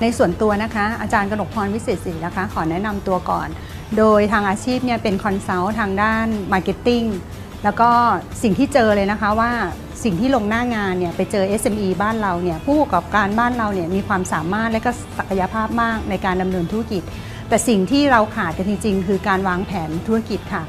ในส่วนตัวนะคะ อาจารย์กนกพรวิเศษศรีนะคะ ขอแนะนำตัวก่อน โดยทางอาชีพเนี่ยเป็นคอนซัลท์ทางด้านมาร์เก็ตติ้งแล้วก็สิ่งที่เจอเลยนะคะว่าสิ่งที่ลงหน้างานเนี่ยไปเจอ SME บ้านเราเนี่ยผู้ประกอบการบ้านเราเนี่ยมีความสามารถและก็ศักยภาพมากในการดำเนินธุรกิจ แต่สิ่งที่เราขาดกันจริง ๆ คือการวางแผนธุรกิจค่ะ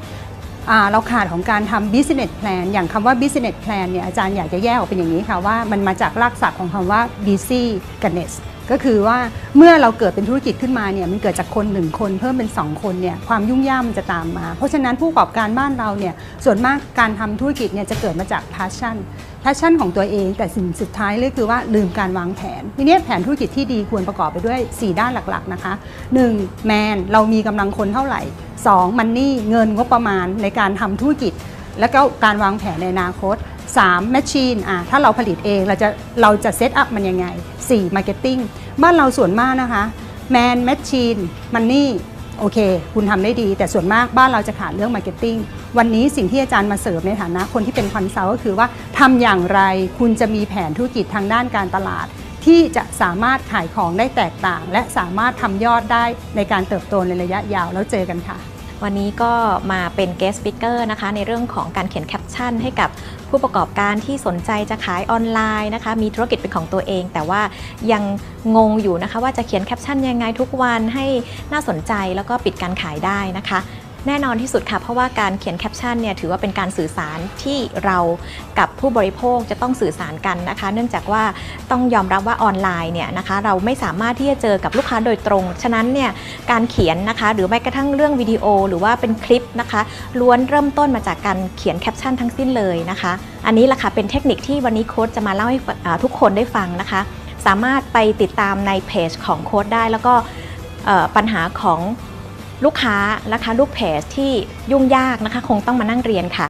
เราขาดของการทำ business plan อย่างคำว่า business plan เนี่ยอาจารย์อยากจะแยกออกเป็นอย่างนี้ค่ะว่ามันมาจากรากศัพท์ของคำว่า busy กับ ness ก็คือว่าเมื่อเราเกิดเป็นธุรกิจขึ้นมาเนี่ยมันเกิดจากคนหนึ่งคนเพิ่มเป็น 2 คนเนี่ยความยุ่งยากมันจะตามมา เพราะฉะนั้นผู้ประกอบการบ้านเราเนี่ยส่วนมากการทำธุรกิจเนี่ยจะเกิดมาจาก passion passion ของตัวเอง แต่สิ่งสุดท้ายเลยคือว่าลืมการวางแผนทีนี้แผนธุรกิจที่ดีควรประกอบไปด้วย 4 ด้านหลักๆนะคะ 1. แมนเรามีกำลังคนเท่าไหร่ 2. มันนี่เงินงบประมาณในการทำธุรกิจ แล้วก็การวางแผนในอนาคต 3. Machine อะถ้าเราผลิตเองเราจะเราจะเซตอัพมันยังไง 4. Marketing บ้านเราส่วนมากนะคะ Man Machine Money โอเค คุณทำได้ดี แต่ส่วนมากบ้านเราจะขาดเรื่อง Marketing วันนี้สิ่งที่อาจารย์มาเสริมในฐานะคนที่เป็นคอนซัลท์ก็คือว่าทำอย่างไรคุณจะมีแผนธุรกิจทางด้านการตลาด ที่จะสามารถขายของได้แตกต่าง และสามารถทำยอดได้ในการเติบโตในระยะยาวแล้วเจอกันค่ะวันนี้ก็มาเป็น guest speaker นะคะ ในเรื่องของการเขียนแคปชั่นให้กับ ผู้ประกอบการที่สนใจจะขายออนไลน์นะคะ มีธุรกิจเป็นของตัวเอง แต่ว่ายังงงอยู่นะคะ ว่าจะเขียนแคปชั่นยังไงทุกวันให้น่าสนใจแล้วก็ปิดการขายได้นะคะ แน่นอนที่สุดค่ะ เพราะว่าการเขียนแคปชั่นเนี่ยถือว่าเป็นการสื่อสารที่เรากับผู้บริโภคจะต้องสื่อสารกันนะคะ เนื่องจากว่าต้องยอมรับว่าออนไลน์เนี่ยนะคะเราไม่สามารถที่จะเจอกับลูกค้าโดยตรง ฉะนั้นเนี่ยการเขียนนะคะ หรือแม้กระทั่งเรื่องวิดีโอ หรือว่าเป็นคลิปนะคะ ล้วนเริ่มต้นมาจากการเขียนแคปชั่นทั้งสิ้นเลยนะคะ อันนี้แหละค่ะเป็นเทคนิคที่วันนี้โค้ชจะมาเล่าให้ทุกคนได้ฟังนะคะ สามารถไปติดตามในเพจของโค้ดได้แล้วก็ปัญหาของ ลูกค้านะคะลูกเพจที่ยุ่งยากนะคะคงต้องมานั่งเรียนค่ะ